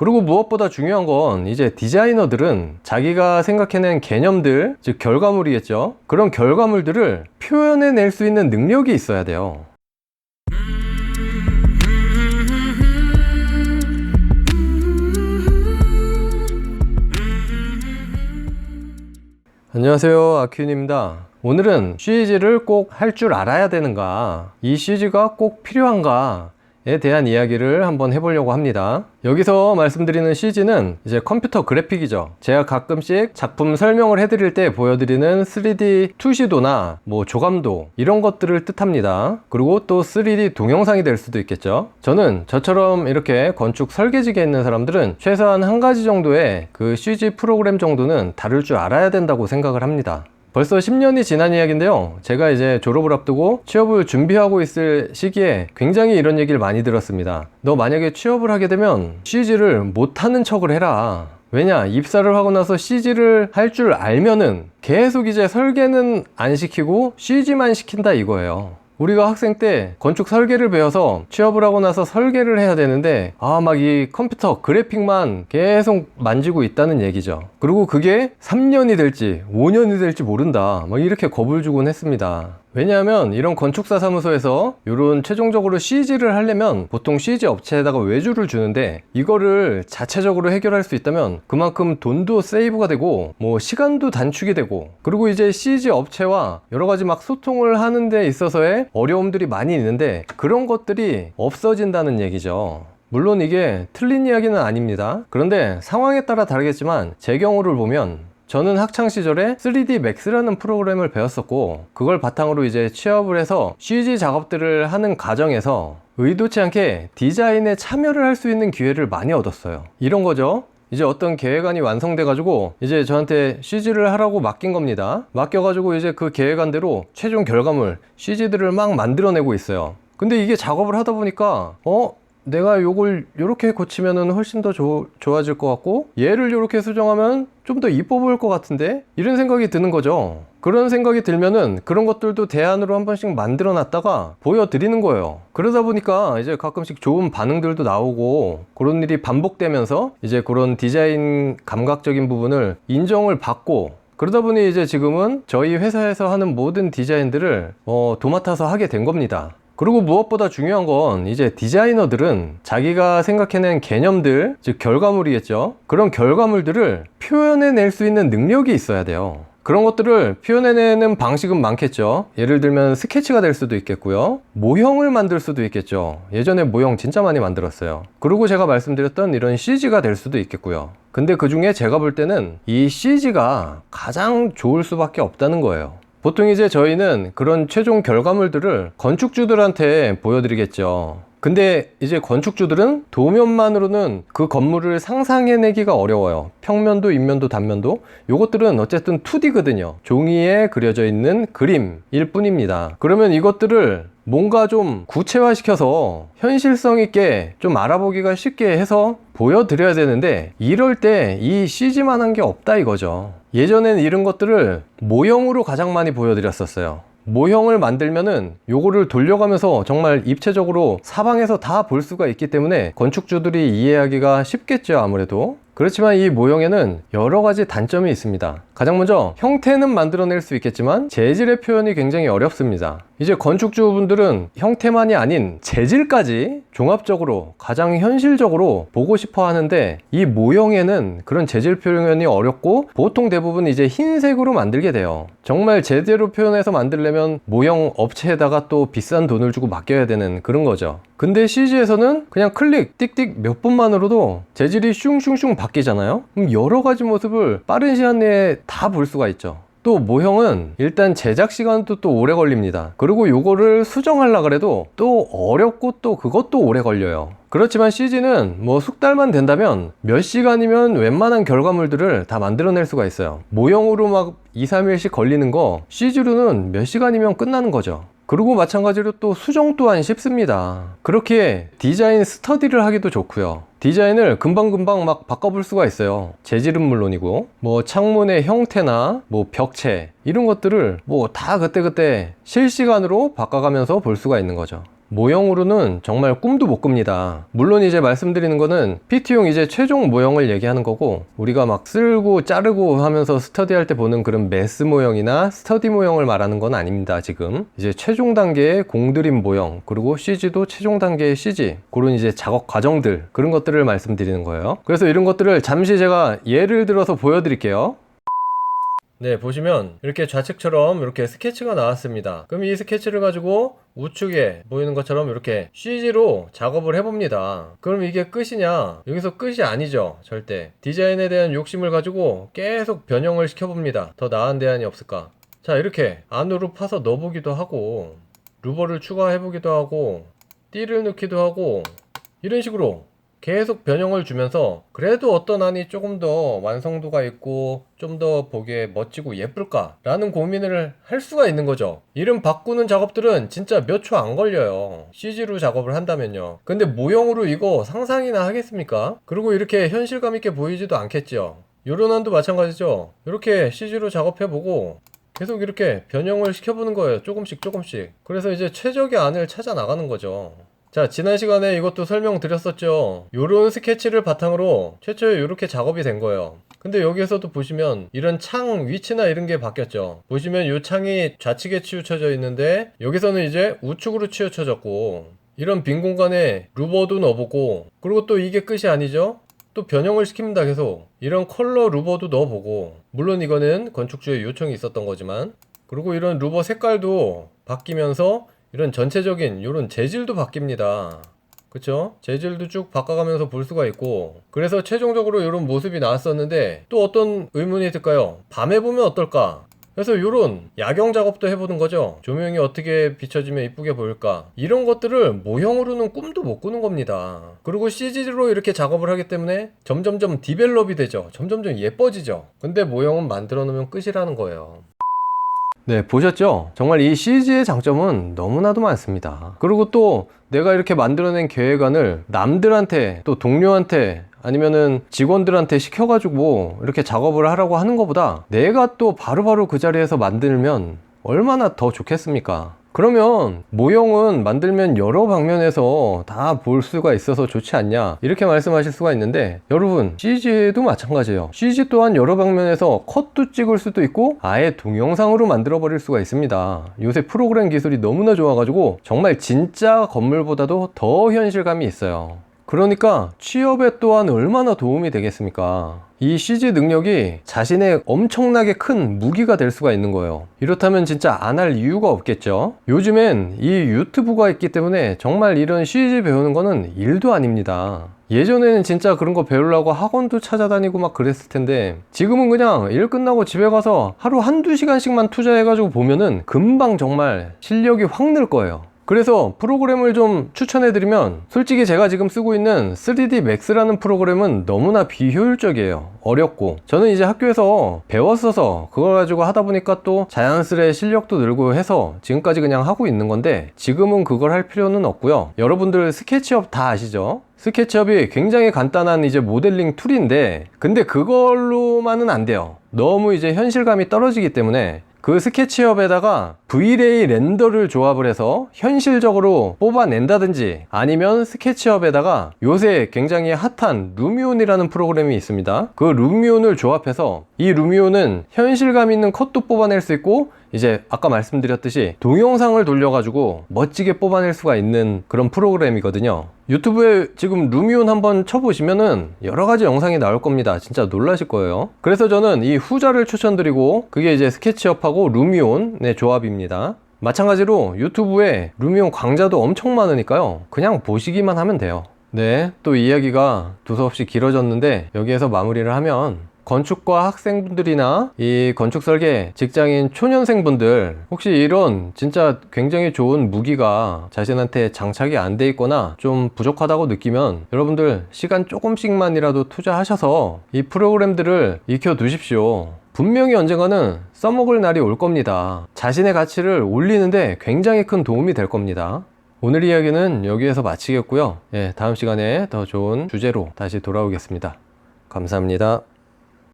그리고 무엇보다 중요한 건 이제 디자이너들은 자기가 생각해낸 개념들, 즉 결과물이겠죠. 그런 결과물들을 표현해낼 수 있는 능력이 있어야 돼요. 안녕하세요 아큐인입니다 오늘은 CG를 꼭 할 줄 알아야 되는가 이 CG가 꼭 필요한가 에 대한 이야기를 한번 해보려고 합니다. 여기서 말씀드리는 CG는 이제 컴퓨터 그래픽이죠. 제가 가끔씩 작품 설명을 해드릴 때 보여드리는 3D 투시도나 뭐 조감도 이런 것들을 뜻합니다. 그리고 또 3D 동영상이 될 수도 있겠죠. 저는 저처럼 이렇게 건축 설계직에 있는 사람들은 최소한 한 가지 정도의 그 CG 프로그램 정도는 다룰 줄 알아야 된다고 생각을 합니다. 벌써 10년이 지난 이야기인데요. 제가 이제 졸업을 앞두고 취업을 준비하고 있을 시기에 굉장히 이런 얘기를 많이 들었습니다. 너 만약에 취업을 하게 되면 CG를 못하는 척을 해라. 왜냐 입사를 하고 나서 CG를 할 줄 알면은 계속 이제 설계는 안 시키고 CG만 시킨다 이거예요. 우리가 학생 때 건축 설계를 배워서 취업을 하고 나서 설계를 해야 되는데 아 막 이 컴퓨터 그래픽만 계속 만지고 있다는 얘기죠. 그리고 그게 3년이 될지 5년이 될지 모른다. 막 이렇게 겁을 주곤 했습니다 왜냐하면 이런 건축사 사무소에서 이런 최종적으로 CG를 하려면 보통 CG 업체에다가 외주를 주는데 이거를 자체적으로 해결할 수 있다면 그만큼 돈도 세이브가 되고 뭐 시간도 단축이 되고 그리고 이제 CG 업체와 여러 가지 막 소통을 하는 데 있어서의 어려움들이 많이 있는데 그런 것들이 없어진다는 얘기죠. 물론 이게 틀린 이야기는 아닙니다. 그런데 상황에 따라 다르겠지만 제 경우를 보면 저는 학창 시절에 3D Max라는 프로그램을 배웠었고 그걸 바탕으로 이제 취업을 해서 CG 작업들을 하는 과정에서 의도치 않게 디자인에 참여를 할 수 있는 기회를 많이 얻었어요. 이런 거죠. 이제 어떤 계획안이 완성돼 가지고 이제 저한테 CG를 하라고 맡긴 겁니다. 맡겨 가지고 이제 그 계획안대로 최종 결과물 CG들을 막 만들어내고 있어요. 근데 이게 작업을 하다 보니까 어 내가 요걸 요렇게 고치면은 훨씬 더 조, 좋아질 것 같고 얘를 요렇게 수정하면 좀 더 이뻐 보일 것 같은데? 이런 생각이 드는 거죠. 그런 생각이 들면은 그런 것들도 대안으로 한 번씩 만들어 놨다가 보여드리는 거예요. 그러다 보니까 이제 가끔씩 좋은 반응들도 나오고 그런 일이 반복되면서 이제 그런 디자인 감각적인 부분을 인정을 받고 그러다 보니 이제 지금은 저희 회사에서 하는 모든 디자인들을 어, 도맡아서 하게 된 겁니다 그리고 무엇보다 중요한 건 이제 디자이너들은 자기가 생각해낸 개념들, 즉 결과물이겠죠. 그런 결과물들을 표현해낼 수 있는 능력이 있어야 돼요. 그런 것들을 표현해내는 방식은 많겠죠. 예를 들면 스케치가 될 수도 있겠고요. 모형을 만들 수도 있겠죠. 예전에 모형 진짜 많이 만들었어요. 그리고 제가 말씀드렸던 이런 CG가 될 수도 있겠고요. 근데 그 중에 제가 볼 때는 이 CG가 가장 좋을 수밖에 없다는 거예요. 보통 이제 저희는 그런 최종 결과물들을 건축주들한테 보여드리겠죠. 근데 이제 건축주들은 도면만으로는 그 건물을 상상해내기가 어려워요. 평면도, 인면도, 단면도. 요것들은 어쨌든 2D거든요. 종이에 그려져 있는 그림일 뿐입니다. 그러면 이것들을 뭔가 좀 구체화시켜서 현실성 있게 좀 알아보기가 쉽게 해서 보여드려야 되는데 이럴 때 이 CG만 한 게 없다 이거죠. 예전엔 이런 것들을 모형으로 가장 많이 보여드렸었어요. 모형을 만들면은 요거를 돌려가면서 정말 입체적으로 사방에서 다 볼 수가 있기 때문에 건축주들이 이해하기가 쉽겠죠 아무래도 그렇지만 이 모형에는 여러 가지 단점이 있습니다. 가장 먼저 형태는 만들어낼 수 있겠지만 재질의 표현이 굉장히 어렵습니다. 이제 건축주분들은 형태만이 아닌 재질까지 종합적으로 가장 현실적으로 보고 싶어 하는데 이 모형에는 그런 재질 표현이 어렵고 보통 대부분 이제 흰색으로 만들게 돼요. 정말 제대로 표현해서 만들려면 모형 업체에다가 또 비싼 돈을 주고 맡겨야 되는 그런 거죠. 근데 CG에서는 그냥 클릭, 띡띡 몇 분만으로도 재질이 슝슝슝 바뀌잖아요? 그럼 여러 가지 모습을 빠른 시간 내에 다 볼 수가 있죠. 또 모형은 일단 제작 시간도 또 오래 걸립니다. 그리고 요거를 수정하려 그래도 또 어렵고 또 그것도 오래 걸려요. 그렇지만 CG는 뭐 숙달만 된다면 몇 시간이면 웬만한 결과물들을 다 만들어낼 수가 있어요. 모형으로 막 2, 3일씩 걸리는 거 CG로는 몇 시간이면 끝나는 거죠. 그리고 마찬가지로 또 수정 또한 쉽습니다. 그렇게 디자인 스터디를 하기도 좋고요. 디자인을 금방금방 막 바꿔볼 수가 있어요. 재질은 물론이고, 뭐 창문의 형태나 뭐 벽체, 이런 것들을 뭐 다 그때그때 실시간으로 바꿔가면서 볼 수가 있는 거죠. 모형으로는 정말 꿈도 못 꿉니다. 물론 이제 말씀드리는 거는 PT용 이제 최종 모형을 얘기하는 거고 우리가 막 쓸고 자르고 하면서 스터디 할 때 보는 그런 메스 모형이나 스터디 모형을 말하는 건 아닙니다. 지금 이제 최종 단계의 공드림 모형 그리고 CG도 최종 단계의 CG 그런 이제 작업 과정들 그런 것들 을 말씀드리는 거예요. 그래서 이런 것들을 잠시 제가 예를 들어서 보여드릴게요. 네, 보시면 이렇게 좌측처럼 이렇게 스케치가 나왔습니다. 그럼 이 스케치를 가지고 우측에 보이는 것처럼 이렇게 CG로 작업을 해봅니다. 그럼 이게 끝이냐? 여기서 끝이 아니죠. 절대. 디자인에 대한 욕심을 가지고 계속 변형을 시켜봅니다. 더 나은 대안이 없을까? 자, 이렇게 안으로 파서 넣어보기도 하고, 루버를 추가해보기도 하고, 띠를 넣기도 하고, 이런 식으로 계속 변형을 주면서 그래도 어떤 안이 조금 더 완성도가 있고 좀 더 보기에 멋지고 예쁠까 라는 고민을 할 수가 있는 거죠. 이름 바꾸는 작업들은 진짜 몇 초 안 걸려요. CG로 작업을 한다면요. 근데 모형으로 이거 상상이나 하겠습니까? 그리고 이렇게 현실감 있게 보이지도 않겠죠 요런 안도 마찬가지죠. 이렇게 CG로 작업해보고 계속 이렇게 변형을 시켜보는 거예요. 조금씩 조금씩. 그래서 이제 최적의 안을 찾아 나가는 거죠 자, 지난 시간에 이것도 설명드렸었죠. 요런 스케치를 바탕으로 최초에 이렇게 작업이 된 거예요. 근데 여기에서도 보시면 이런 창 위치나 이런 게 바뀌었죠. 보시면 이 창이 좌측에 치우쳐져 있는데 여기서는 이제 우측으로 치우쳐졌고 이런 빈 공간에 루버도 넣어보고 그리고 또 이게 끝이 아니죠. 또 변형을 시킵니다 계속 이런 컬러 루버도 넣어보고 물론 이거는 건축주의 요청이 있었던 거지만 그리고 이런 루버 색깔도 바뀌면서 이런 전체적인 이런 재질도 바뀝니다. 그쵸? 재질도 쭉 바꿔가면서 볼 수가 있고 그래서 최종적으로 이런 모습이 나왔었는데 또 어떤 의문이 들까요? 밤에 보면 어떨까? 그래서 이런 야경 작업도 해보는 거죠. 조명이 어떻게 비춰지면 이쁘게 보일까? 이런 것들을 모형으로는 꿈도 못 꾸는 겁니다. 그리고 CG로 이렇게 작업을 하기 때문에 점점점 디벨롭이 되죠. 점점점 예뻐지죠. 근데 모형은 만들어 놓으면 끝이라는 거예요. 네, 보셨죠? 정말 이 CG의 장점은 너무나도 많습니다. 그리고 또 내가 이렇게 만들어낸 계획안을 남들한테 또 동료한테 아니면은 직원들한테 시켜가지고 이렇게 작업을 하라고 하는 것보다 내가 또 바로바로 그 자리에서 만들면 얼마나 더 좋겠습니까? 그러면 모형은 만들면 여러 방면에서 다 볼 수가 있어서 좋지 않냐? 이렇게 말씀하실 수가 있는데 여러분 CG도 마찬가지예요. CG 또한 여러 방면에서 컷도 찍을 수도 있고 아예 동영상으로 만들어 버릴 수가 있습니다. 요새 프로그램 기술이 너무나 좋아 가지고 정말 진짜 건물보다도 더 현실감이 있어요 그러니까 취업에 또한 얼마나 도움이 되겠습니까? 이 CG 능력이 자신의 엄청나게 큰 무기가 될 수가 있는 거예요. 이렇다면 진짜 안 할 이유가 없겠죠. 요즘엔 이 유튜브가 있기 때문에 정말 이런 CG 배우는 거는 일도 아닙니다. 예전에는 진짜 그런 거 배우려고 학원도 찾아다니고 막 그랬을 텐데 지금은 그냥 일 끝나고 집에 가서 하루 한두 시간씩만 투자해가지고 보면은 금방 정말 실력이 확 늘 거예요. 그래서 프로그램을 좀 추천해 드리면 솔직히 제가 지금 쓰고 있는 3D Max라는 프로그램은 너무나 비효율적이에요. 어렵고 저는 이제 학교에서 배웠어서 그걸 가지고 하다 보니까 또 자연스레 실력도 늘고 해서 지금까지 그냥 하고 있는 건데 지금은 그걸 할 필요는 없고요. 여러분들 스케치업 다 아시죠? 스케치업이 굉장히 간단한 이제 모델링 툴인데 근데 그걸로만은 안 돼요. 너무 이제 현실감이 떨어지기 때문에 그 스케치업에다가 V-Ray 렌더를 조합을 해서 현실적으로 뽑아낸다든지 아니면 스케치업에다가 요새 굉장히 핫한 루미온이라는 프로그램이 있습니다. 그 루미온을 조합해서 이 루미온은 현실감 있는 컷도 뽑아낼 수 있고 이제 아까 말씀드렸듯이 동영상을 돌려가지고 멋지게 뽑아낼 수가 있는 그런 프로그램이거든요. 유튜브에 지금 루미온 한번 쳐보시면은 여러 가지 영상이 나올 겁니다. 진짜 놀라실 거예요. 그래서 저는 이 후자를 추천드리고 그게 이제 스케치업하고 루미온의 조합입 니다. 마찬가지로 유튜브에 루미온 강좌도 엄청 많으니까요. 그냥 보시기만 하면 돼요. 네, 또 이야기가 두서없이 길어졌는데 여기에서 마무리를 하면 건축과 학생분들이나 이 건축 설계 직장인 초년생분들 혹시 이런 진짜 굉장히 좋은 무기가 자신한테 장착이 안 돼 있거나 좀 부족하다고 느끼면 여러분들 시간 조금씩만이라도 투자하셔서 이 프로그램들을 익혀 두십시오. 분명히 언젠가는 써먹을 날이 올 겁니다. 자신의 가치를 올리는데 굉장히 큰 도움이 될 겁니다. 오늘 이야기는 여기에서 마치겠고요. 예, 다음 시간에 더 좋은 주제로 다시 돌아오겠습니다. 감사합니다.